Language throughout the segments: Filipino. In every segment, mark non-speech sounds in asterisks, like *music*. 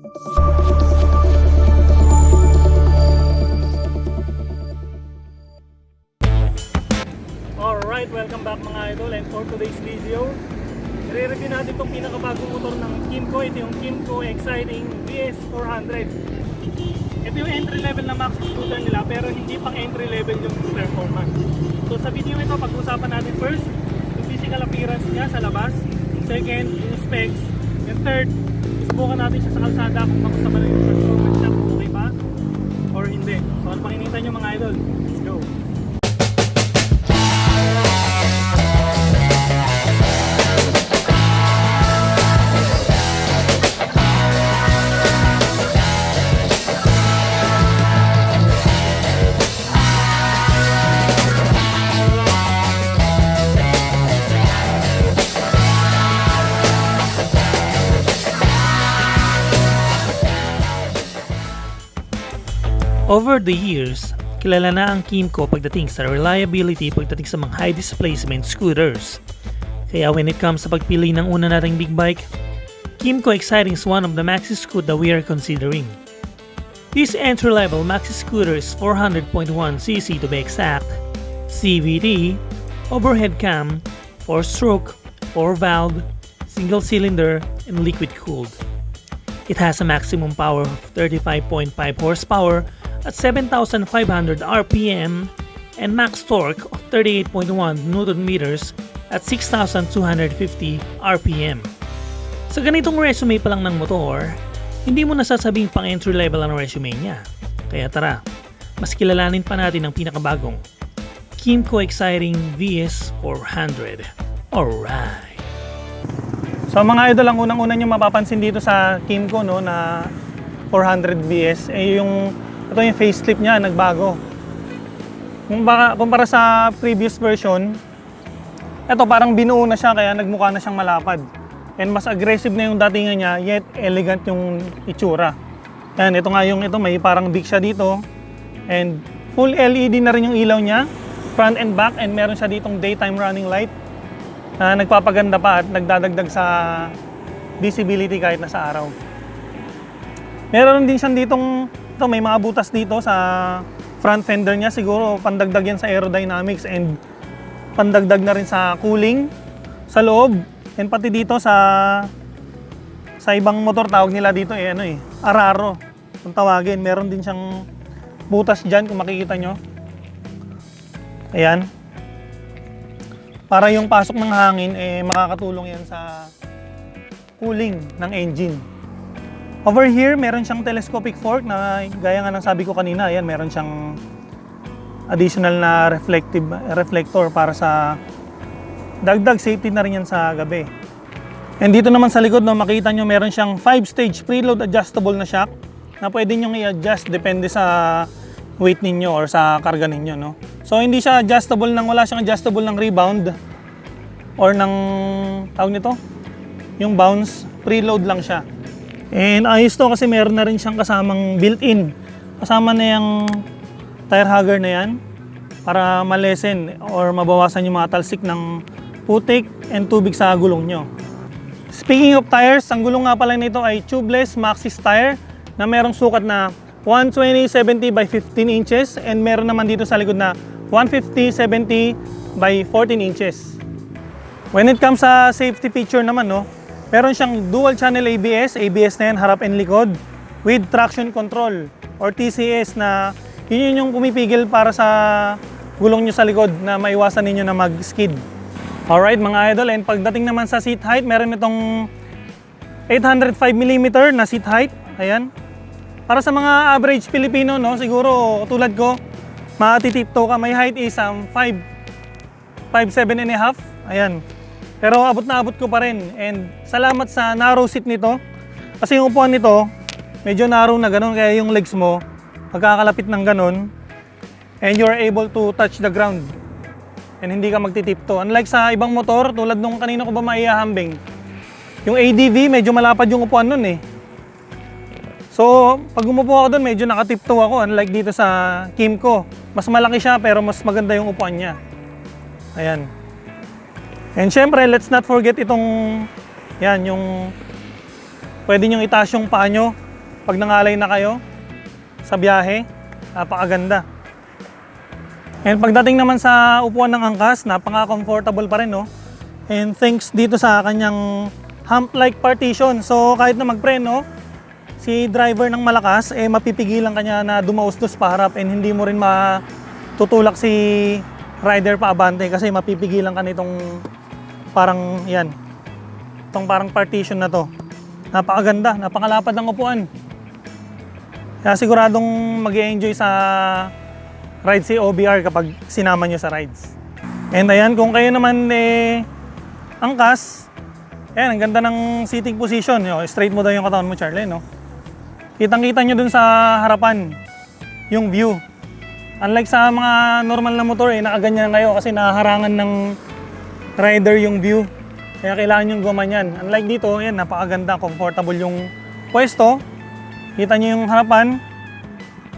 Alright, welcome back mga idol and for today's video i-review natin itong pinakabagong motor ng Kimco ito yung Kimco Exciting VS400 ito yung entry level na max scooter nila pero hindi pang entry level yung performance. So sa video ito pag-usapan natin first yung physical appearance niya sa labas second yung specs and third subukan natin siya sa kalsada kung kamusta ba na yung performance niya kung okay ba? Or hindi? So ano pang hinihintay nyo mga idol? Let's go Over the years, kilala na ang Kimco pagdating sa reliability pagdating sa mga high displacement scooters. Kaya when it comes sa pagpili ng una nating big bike, Kimco Exciting is one of the maxi scoot that we are considering. This entry-level maxi scooter is 400.1cc to be exact, CVT, overhead cam, 4-stroke, 4-valve, single cylinder, and liquid cooled. It has a maximum power of 35.5 horsepower at 7,500 RPM and max torque of 38.1 Newton meters at 6,250 RPM. Sa ganitong resume pa lang ng motor, hindi mo nasasabing pang entry level ang resume niya. Kaya tara, mas kilalanin pa natin ang pinakabagong Kimco Exciting VS400. Alright! So mga idol, ang unang-una nyo mapapansin dito sa Kimco no, na 400 BS, eh yung, ito yung facelift niya, nagbago. Kung baka, kumpara sa previous version, ito parang binuo na siya, kaya nagmukha na siyang malapad. And mas aggressive na yung datingan niya, yet elegant yung itsura. Yan, ito nga yung ito, may parang big siya dito. And full LED na rin yung ilaw niya, front and back, and meron siya ditong daytime running light na nagpapaganda pa at nagdadagdag sa visibility kahit nasa araw. Meron din siyang ditong ito, may mga butas dito sa front fender niya. Siguro pandagdag yan sa aerodynamics and pandagdag na rin sa cooling sa loob. And pati dito sa sa ibang motor tawag nila dito eh ano eh araro kung tawagin. Meron din siyang butas dyan kung makikita nyo. Ayan. Para yung pasok ng hangin eh makakatulong yan sa cooling ng engine. Over here, meron siyang telescopic fork na gaya nga ng sabi ko kanina, ayan, meron siyang additional na reflective reflector para sa dagdag safety na rin yan sa gabi. And dito naman sa likod, no, makita nyo meron siyang 5-stage preload adjustable na shock na pwede nyo i-adjust depende sa weight ninyo or sa karga ninyo. No? So hindi siya adjustable ng wala siyang adjustable ng rebound or ng tawag nito yung bounce preload lang siya. And ayos to kasi meron na rin siyang kasamang built-in. Kasama na yung tire hugger na yan para malesen or mabawasan yung mga talsik ng putik and tubig sa gulong nyo. Speaking of tires, ang gulong nga pala nito ay tubeless Maxxis tire na merong sukat na 120-70 by 15 inches and meron naman dito sa likod na 150-70 by 14 inches. When it comes sa safety feature naman, no, meron siyang dual channel ABS, ABS na yan harap and likod, with traction control or TCS na yun yun yung pumipigil para sa gulong nyo sa likod na maiwasan ninyo na mag-skid. Alright mga idol, and pagdating naman sa seat height, meron itong 805mm na seat height. Ayan. Para sa mga average Pilipino, no, siguro tulad ko, matitipto ka. May height is um, 5, 5'7 and a half. Ayan. Pero abot na abot ko pa rin. And salamat sa narrow seat nito. Kasi yung upuan nito, medyo narrow na ganun. Kaya yung legs mo, magkakalapit ng ganun. And you're able to touch the ground. And hindi ka magtitipto. Unlike sa ibang motor, tulad nung kanina ko ba maihahambing, yung ADV, medyo malapad yung upuan nun eh. So, pag umupo ako doon, medyo nakatipto ako. Unlike dito sa Kimco. Mas malaki siya, pero mas maganda yung upuan niya. Ayan. And syempre, let's not forget itong, yan, yung, pwede nyo itaas yung paa nyo pag nangalay na kayo sa biyahe, napakaganda. And pagdating naman sa upuan ng angkas, napaka-comfortable pa rin, no? And thanks dito sa kanyang hump-like partition. So kahit na magpreno, si driver ng malakas, eh mapipigilan kanya na dumaustos pa harap and hindi mo rin matutulak si rider pa abante kasi mapipigilan ka nitong parang yan. Itong parang partition na to. Napakaganda, napakalapad ng upuan. Kaya siguradong mag enjoy sa ride si OBR kapag sinama nyo sa rides. And ayan, kung kayo naman eh, angkas, ayan, ang ganda ng sitting position. Yo, straight mo daw yung katawan mo, Charlie, no? Kitang-kita nyo dun sa harapan, yung view. Unlike sa mga normal na motor, eh, nakaganyan kayo kasi nahaharangan ng rider yung view. Kaya kailangan yung gumanyan. Unlike dito, ayan, napakaganda, comfortable yung pwesto. Kita nyo yung harapan.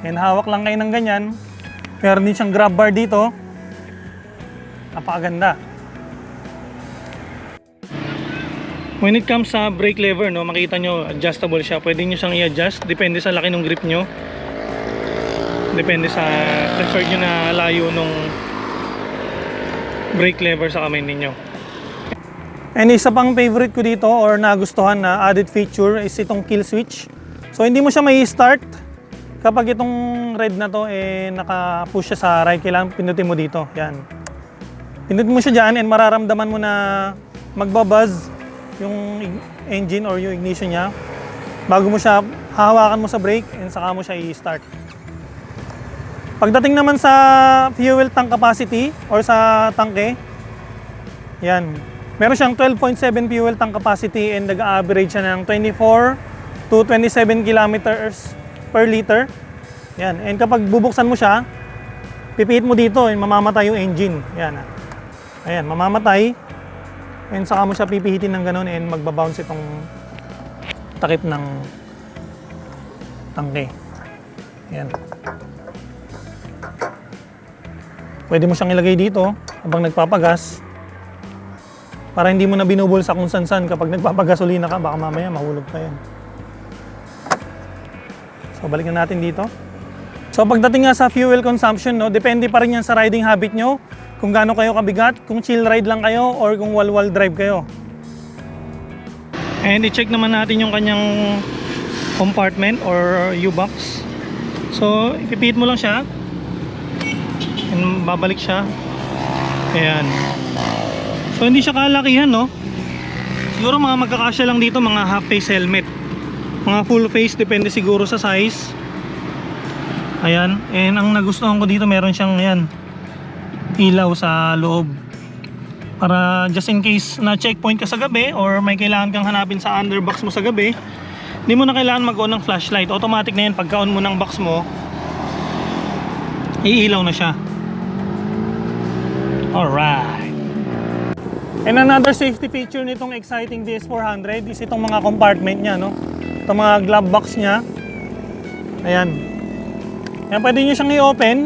And hawak lang kayo ng ganyan. Meron din siyang grab bar dito. Napakaganda. When it comes sa brake lever, no, makita nyo, adjustable siya. Pwede nyo siyang i-adjust. Depende sa laki ng grip nyo. Depende sa preferred nyo na layo nung brake lever sa kamay ninyo. And isa pang favorite ko dito or nagustuhan na added feature is itong kill switch. So hindi mo siya may start kapag itong red na to eh naka-push siya sa right, kailangan pindutin mo dito. Yan. Pindutin mo siya dyan and mararamdaman mo na magbabuzz yung engine or yung ignition niya bago mo siya hahawakan mo sa brake and saka mo siya i-start. Pagdating naman sa fuel tank capacity or sa tangke, yan. Meron siyang 12.7 fuel tank capacity and nag-average siya ng 24 to 27 kilometers per liter. Yan. And kapag bubuksan mo siya, pipihit mo dito and mamamatay yung engine. Yan. ah. Ayan, mamamatay. And saka mo siya pipihitin ng ganun and magbabounce itong takip ng tangke. Yan. Pwede mo siyang ilagay dito habang nagpapagas para hindi mo na binubulsa kung san-san kapag nagpapagasolina ka, baka mamaya mahulog ka yan. So balikan natin dito. So pagdating nga sa fuel consumption, no, depende pa rin yan sa riding habit nyo. Kung gaano kayo kabigat, kung chill ride lang kayo or kung wall-wall drive kayo. And i-check naman natin yung kanyang compartment or U-box. So ipipit mo lang siya. And babalik siya. Ayan. So hindi siya kalakihan, no? Siguro mga magkakasya lang dito mga half face helmet. Mga full face depende siguro sa size. Ayan, and ang nagustuhan ko dito meron siyang yan ilaw sa loob. Para just in case na checkpoint ka sa gabi or may kailangan kang hanapin sa underbox mo sa gabi, hindi mo na kailangan mag-on ng flashlight. Automatic na yan pagka-on mo ng box mo, iilaw na siya. Alright. And another safety feature nitong exciting DS400 is itong mga compartment niya, no? Itong mga glove box niya. Ayan. Ayan, pwede nyo siyang i-open.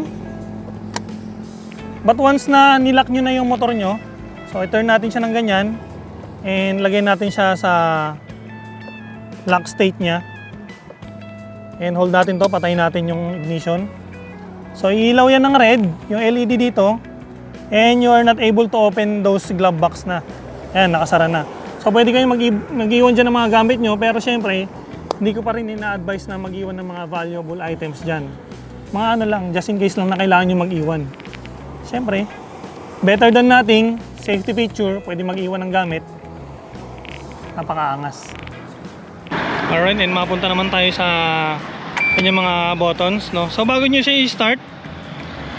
But once na nilock nyo na yung motor nyo, so i-turn natin siya ng ganyan and lagay natin siya sa lock state niya. And hold natin to, patayin natin yung ignition. So iilaw yan ng red, yung LED dito, and you are not able to open those glove box na. Ayan, nakasara na. So pwede kayong mag- mag-iwan dyan ng mga gamit nyo, pero syempre, hindi ko pa rin ina-advise na mag-iwan ng mga valuable items dyan. Mga ano lang, just in case lang na kailangan nyo mag-iwan. Syempre, better than nothing, safety feature, pwede mag-iwan ng gamit. Napakaangas. Alright, and mapunta naman tayo sa kanyang mga buttons, no? So bago nyo siya i-start,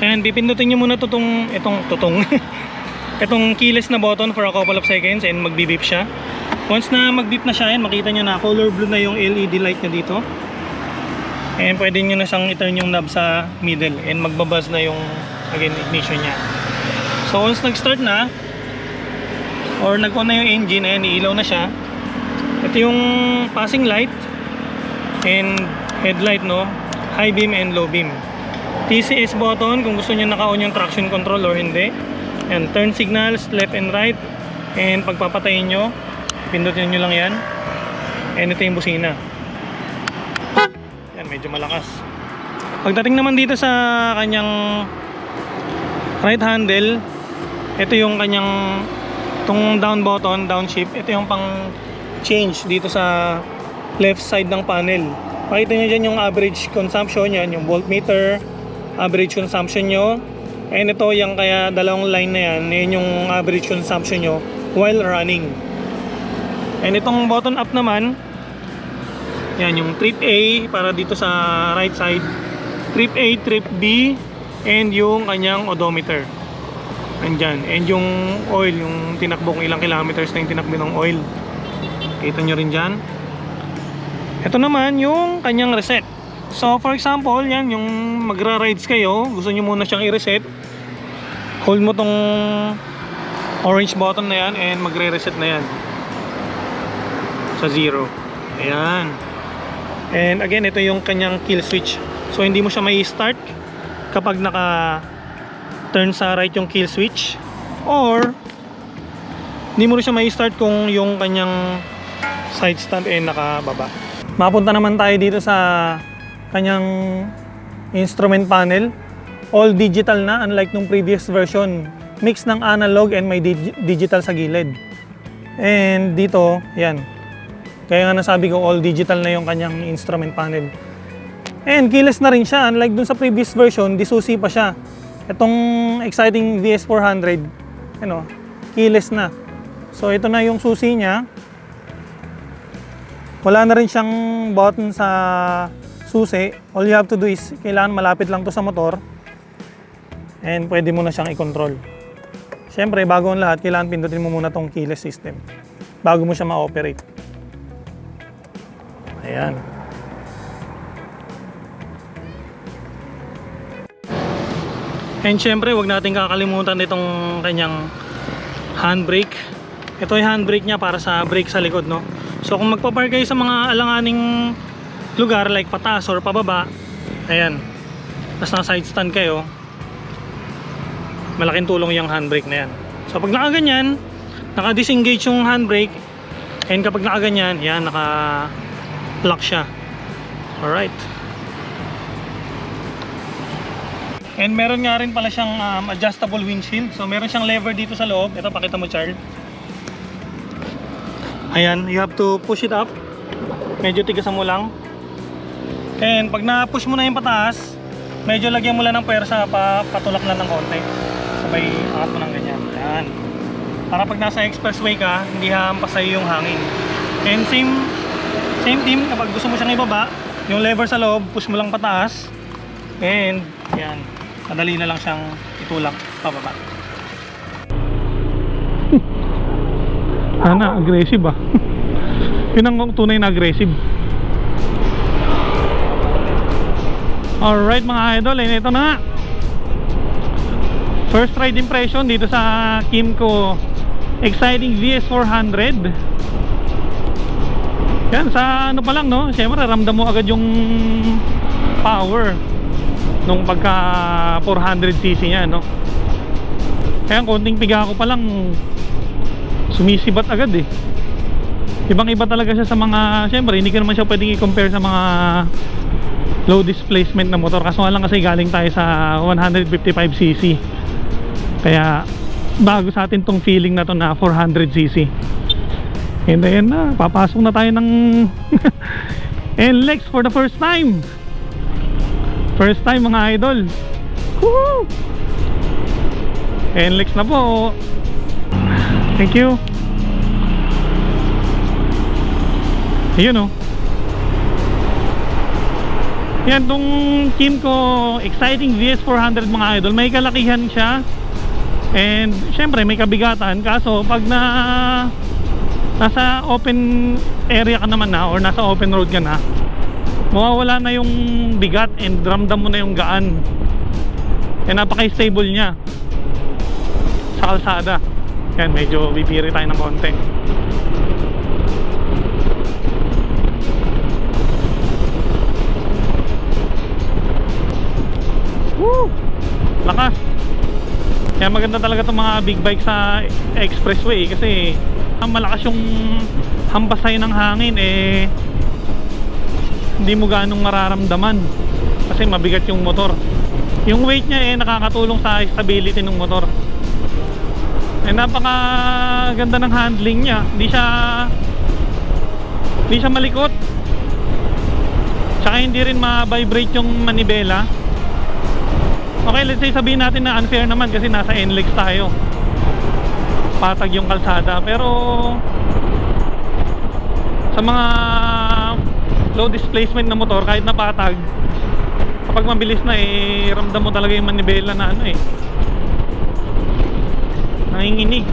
and pipindutin nyo muna tutong, itong, tutong, *laughs* itong keyless na button for a couple of seconds and magbi-beep siya. Once na mag-beep na siya, yan, makita nyo na color blue na yung LED light niya dito. And pwede nyo na siyang i-turn yung knob sa middle and magbabuzz na yung again ignition niya. So once nag-start na or nag-on na yung engine, ayan, iilaw na siya. Ito yung passing light and headlight, no? High beam and low beam. TCS button kung gusto niyo naka-on yung traction control or hindi. And turn signals left and right. And pagpapatayin nyo, pindutin nyo lang yan. And ito yung busina. Yan, medyo malakas. Pagdating naman dito sa kanyang right handle, ito yung kanyang tong down button, downshift, ito yung pang change dito sa left side ng panel. Pakita nyo dyan yung average consumption yan, yung voltmeter, average consumption nyo. And ito yung kaya dalawang line na yan, yun yung average consumption nyo while running. And itong button up naman, yan yung trip A para dito sa right side. Trip A, trip B, and yung kanyang odometer. Andyan. And yung oil, yung tinakbo kung ilang kilometers na yung tinakbo ng oil. Kita nyo rin dyan. Ito naman yung kanyang reset. So for example, yan yung magra-rides kayo, gusto nyo muna siyang i-reset. Hold mo tong orange button na yan and magre-reset na yan. Sa zero. Ayan. And again, ito yung kanyang kill switch. So hindi mo siya may start kapag naka turn sa right yung kill switch or hindi mo rin siya may start kung yung kanyang side stand ay nakababa. Mapunta naman tayo dito sa kanyang instrument panel. All digital na unlike nung previous version. Mix ng analog and may dig- digital sa gilid. And dito, yan. Kaya nga nasabi ko all digital na yung kanyang instrument panel. And keyless na rin siya. Unlike dun sa previous version, disusi pa siya. Itong exciting VS400, ano, keyless na. So ito na yung susi niya. Wala na rin siyang button sa susi. All you have to do is, kailangan malapit lang to sa motor. And pwede mo na siyang i-control. Siyempre, bago ang lahat, kailangan pindutin mo muna tong keyless system. Bago mo siya ma-operate. Ayan. And syempre, wag natin kakalimutan itong kanyang handbrake. Ito yung handbrake niya para sa brake sa likod, no? So kung magpa-park kayo sa mga alanganing lugar like pataas or pababa, ayan. Tapos naka side stand kayo, malaking tulong yung handbrake na yan. So pag nakaganyan, naka-disengage yung handbrake, and kapag nakaganyan, yan, naka-lock siya. Alright. And meron nga rin pala siyang um, adjustable windshield. So meron siyang lever dito sa loob. Ito pakita mo Charles. Ayan, you have to push it up. Medyo tigasan mo lang. And pag na-push mo na yung pataas, medyo lagyan mo lang ng pwersa pa patulak lang ng konti. Sabay angat mo ng ganyan. Ayan. Para pag nasa expressway ka, hindi hahampas sa'yo yung hangin. And same same team kapag gusto mo siyang ibaba, yung lever sa loob, push mo lang pataas. And yan, madali na lang siyang itulak pababa. *laughs* Sana, aggressive ah. *laughs* Yun ang tunay na aggressive. Alright mga idol, ito na nga. First ride impression dito sa Kimco Exciting VS400. Yan, sa ano pa lang no, syempre ramdam mo agad yung power nung pagka 400cc niya no. Kaya konting piga ko pa lang sumisibat agad eh ibang iba talaga siya sa mga syempre hindi ko naman siya pwedeng i-compare sa mga low displacement na motor kaso nga lang kasi galing tayo sa 155cc kaya bago sa atin tong feeling na to na 400cc and then na papasok na tayo ng *laughs* NLEX for the first time first time mga idol Woohoo! NLEX na po Thank you. Ayun oh. Yan tong Kimco exciting VS400 mga idol. May kalakihan siya. And syempre may kabigatan kaso pag na nasa open area ka naman na or nasa open road ka na mawawala na yung bigat and ramdam mo na yung gaan. And napaka-stable niya sa kalsada. Yan, medyo bibiri tayo ng konti. Lakas! Kaya maganda talaga itong mga big bike sa expressway kasi ang malakas yung hampas tayo ng hangin eh hindi mo ganong mararamdaman kasi mabigat yung motor. Yung weight niya eh nakakatulong sa stability ng motor. Eh napaka ganda ng handling niya. Hindi siya hindi siya malikot. Tsaka hindi rin ma-vibrate yung manibela. Okay, let's say sabihin natin na unfair naman kasi nasa NLEX tayo. Patag yung kalsada. Pero sa mga low displacement na motor, kahit na patag, kapag mabilis na eh, ramdam mo talaga yung manibela na ano eh. Nanginginig.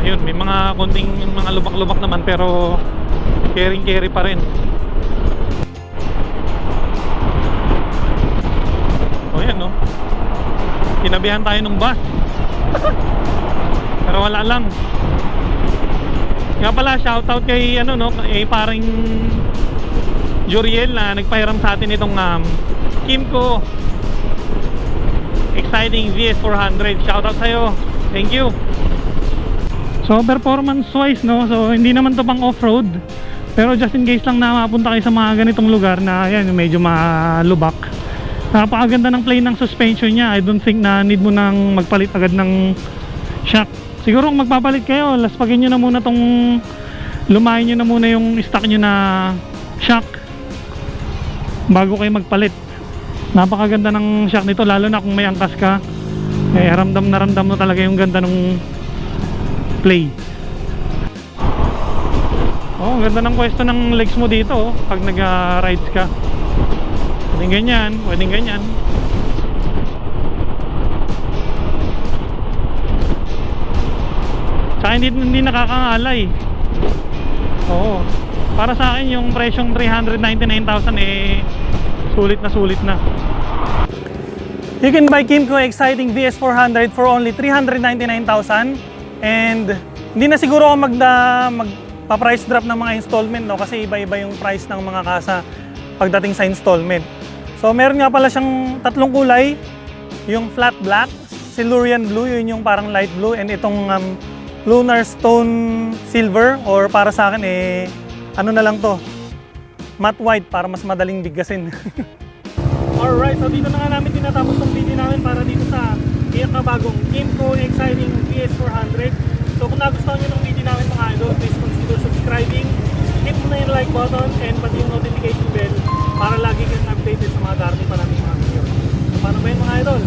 Ayun, may mga konting mga lubak-lubak naman pero caring carry pa rin. Tinabihan tayo ng bus. pero wala lang. Nga pala, shoutout kay ano no, kay paring Juriel na nagpahiram sa atin itong um, Kimco Exciting VS400. Shoutout sa'yo. Thank you. So performance wise no, so hindi naman to pang off-road. Pero just in case lang na mapunta kayo sa mga ganitong lugar na yan, medyo malubak. Napakaganda ng plane ng suspension niya. I don't think na need mo nang magpalit agad ng shock. Siguro kung magpapalit kayo, laspagin nyo na muna tong lumayan nyo na muna yung stock nyo na shock bago kayo magpalit. Napakaganda ng shock nito lalo na kung may angkas ka. Eh, ramdam na ramdam mo talaga yung ganda ng play. Oh, ganda ng pwesto ng legs mo dito oh, pag nag-rides ka. Pwedeng ganyan, pwedeng ganyan. Tsaka hindi, hindi nakakangalay. Oo. Para sa akin yung presyong 399,000 eh sulit na sulit na. You can buy Kimco Exciting VS400 for only 399,000 and hindi na siguro ako magda magpa-price drop ng mga installment no kasi iba-iba yung price ng mga kasa pagdating sa installment. So meron nga pala siyang tatlong kulay, yung flat black, Silurian blue, yun yung parang light blue and itong um, lunar stone silver or para sa akin eh ano na lang to matte white para mas madaling biggasin. *laughs* Alright, so dito na nga namin tinatapos ang video namin para dito sa pinakabagong Kimco Exciting PS400. So kung nagustuhan nyo ng video namin mga idol, please consider subscribing, mo na yung like button and pati yung notification bell para lagi kang updated sa mga darating pa namin mga videos. So paano ba yun mga idol?